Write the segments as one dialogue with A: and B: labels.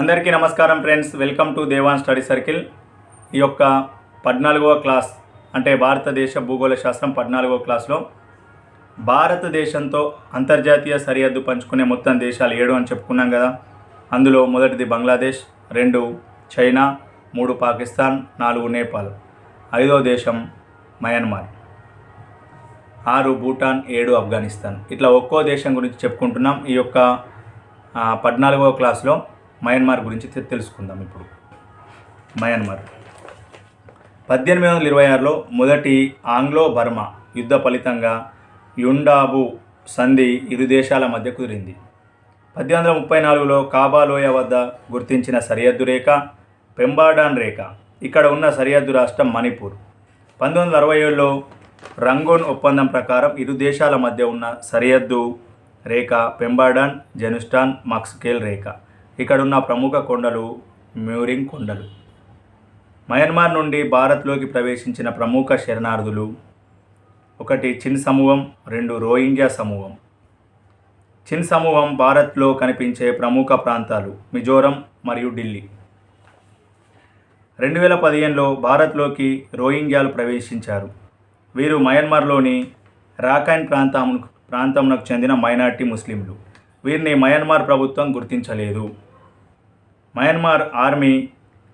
A: అందరికీ నమస్కారం friends. Welcome to Devan study circle. ఈ యొక్క పద్నాలుగవ క్లాస్ అంటే భారతదేశ భూగోళ శాస్త్రం పద్నాలుగవ క్లాస్లో భారతదేశంతో అంతర్జాతీయ సరిహద్దు పంచుకునే మొత్తం దేశాలు ఏడు అని చెప్పుకున్నాం కదా. అందులో మొదటిది బంగ్లాదేశ్ రెండు చైనా మూడు పాకిస్తాన్ నాలుగు నేపాల్. ఐదో దేశం మయన్మార్. ఆరు భూటాన్ ఏడు ఆఫ్ఘనిస్తాన్. ఇట్లా ఒక్కో దేశం గురించి చెప్పుకుంటున్నాం. ఈ యొక్క పద్నాలుగవ క్లాస్లో మయన్మార్ గురించి తెలుసుకుందాం ఇప్పుడు. మయన్మార్. పద్దెనిమిది వందల ఇరవై ఆరులో మొదటి ఆంగ్లో బర్మా యుద్ధ ఫలితంగా యుండాబు సంధి ఇరు దేశాల మధ్య కుదిరింది. పద్దెనిమిది వందల ముప్పై నాలుగులో కాబాలోయ వద్ద గుర్తించిన సరిహద్దు రేఖ పెంబాడాన్ రేఖ. ఇక్కడ ఉన్న సరిహద్దు రాష్ట్రం మణిపూర్. పంతొమ్మిది వందల అరవై ఏడులో రంగోన్ ఒప్పందం ప్రకారం ఇరు దేశాల మధ్య ఉన్న సరిహద్దు రేఖ పెంబాడాన్ జెనుస్టాన్ మక్స్కేల్ రేఖ. ఇక్కడున్న ప్రముఖ కొండలు మ్యూరింగ్ కొండలు. మయన్మార్ నుండి భారత్లోకి ప్రవేశించిన ప్రముఖ శరణార్థులు ఒకటి చిన్ సమూహం రెండు రోహింగ్యా సమూహం. చిన్ సమూహం భారత్లో కనిపించే ప్రముఖ ప్రాంతాలు మిజోరం మరియు ఢిల్లీ. రెండు వేల పదిహేనులో భారత్లోకి రోహింగ్యాలు ప్రవేశించారు. వీరు మయన్మార్లోని రాకాన్ ప్రాంతం ప్రాంతంకు చెందిన మైనార్టీ ముస్లింలు. వీరిని మయన్మార్ ప్రభుత్వం గుర్తించలేదు. మయన్మార్ ఆర్మీ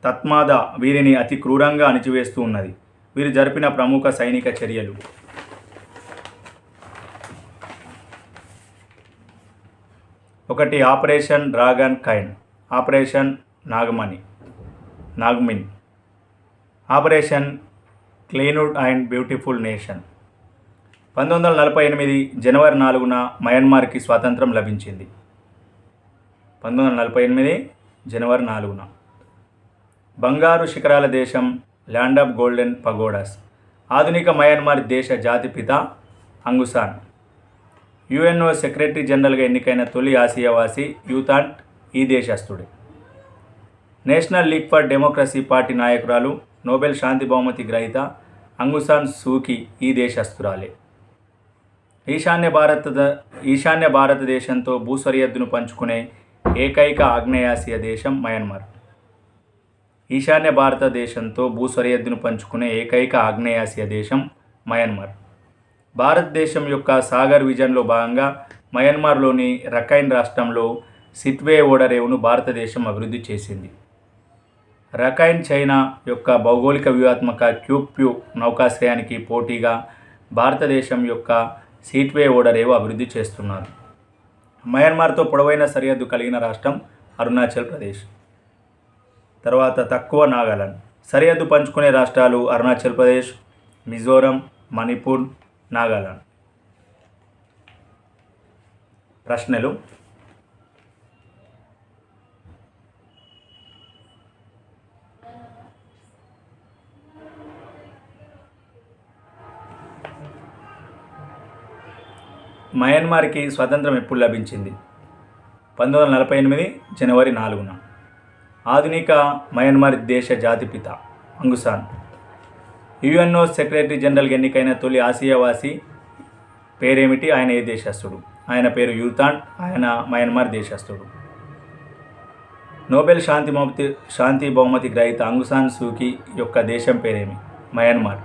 A: తత్మాద వీరిని అతి క్రూరంగా అణిచివేస్తూ ఉన్నది. వీరు జరిపిన ప్రముఖ సైనిక చర్యలు. ఒకటి ఆపరేషన్ డ్రాగన్ కైన్ ఆపరేషన్ నాగమణి నాగ్మిన్ operation clean and beautiful nation. పంతొమ్మిది వందల నలభై ఎనిమిది జనవరి నాలుగున మయన్మార్కి స్వాతంత్రం లభించింది. పంతొమ్మిది వందల నలభై ఎనిమిది జనవరి నాలుగున. బంగారు శిఖరాల దేశం ల్యాండ్ ఆఫ్ గోల్డెన్ పగోడాస్. ఆధునిక మయన్మార్ దేశ జాతిపిత అంగుసాన్ యుఎన్ఓ సెక్రటరీ జనరల్గా ఎన్నికైన తొలి ఆసియావాసి యూతాంట్ ఈ దేశస్థుడే. National league for democracy party నాయకురాలు నోబెల్ శాంతి బహుమతి గ్రహీత అంగుసాన్ సూకి ఈ దేశస్థురాలే. ఈశాన్య భారత ఈశాన్య భారతదేశంతో భూసరిహద్దును పంచుకునే ఏకైక ఆగ్నేయాసియా దేశం మయన్మార్. ఈశాన్య భారతదేశంతో భూసరిహద్దును పంచుకునే ఏకైక ఆగ్నేయాసియా దేశం మయన్మార్. భారతదేశం యొక్క సాగర్ విజన్లో భాగంగా మయన్మార్లోని రఖైన్ రాష్ట్రంలో సిట్వే ఓడరేవును భారతదేశం అభివృద్ధి చేసింది. రఖైన్ చైనా యొక్క భౌగోళిక వ్యూహాత్మక క్యూప్యూ నౌకాశ్రయానికి పోటీగా భారతదేశం యొక్క సీట్వే ఓడరేవు అభివృద్ధి చేస్తున్నారు. మయన్మార్తో పొడవైన సరిహద్దు కలిగిన రాష్ట్రం అరుణాచల్ ప్రదేశ్. తర్వాత తక్కువ నాగాలాండ్. సరిహద్దు పంచుకునే రాష్ట్రాలు అరుణాచల్ ప్రదేశ్ మిజోరం మణిపూర్ నాగాలాండ్. ప్రశ్నలు మయన్మార్కి స్వతంత్రం ఎప్పుడు లభించింది? పంతొమ్మిది వందల నలభై ఎనిమిది జనవరి నాలుగున. ఆధునిక మయన్మార్ దేశ జాతిపిత అంగుసాన్ యుఎన్ఓ సెక్రటరీ జనరల్ ఎన్నికైన తొలి ఆసియావాసి పేరేమిటి? ఆయన ఏ దేశస్థుడు? ఆయన పేరు యూతాన్ ఆయన మయన్మార్ దేశస్థుడు. నోబెల్ శాంతి బహుమతి శాంతి బహుమతి గ్రహీత అంగుసాన్ సూకి యొక్క దేశం పేరేమి? మయన్మార్.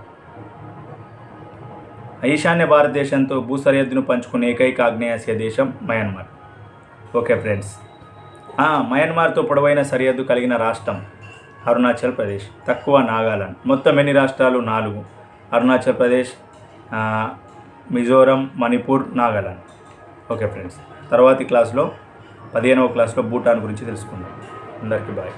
A: ఈశాన్య భారతదేశంతో భూ సరిహద్దును పంచుకునే ఏకైక ఆగ్నేయాసియా దేశం మయన్మార్. Okay friends. మయన్మార్తో పొడవైన సరిహద్దు కలిగిన రాష్ట్రం అరుణాచల్ ప్రదేశ్. తక్కువ నాగాలాండ్. మొత్తం ఎన్ని రాష్ట్రాలు? నాలుగు. అరుణాచల్ ప్రదేశ్ మిజోరం మణిపూర్ నాగాలాండ్. Okay friends. తర్వాతి క్లాస్లో పదిహేనవ క్లాస్లో భూటాన్ గురించి తెలుసుకుందాం. అందరికీ బాయ్.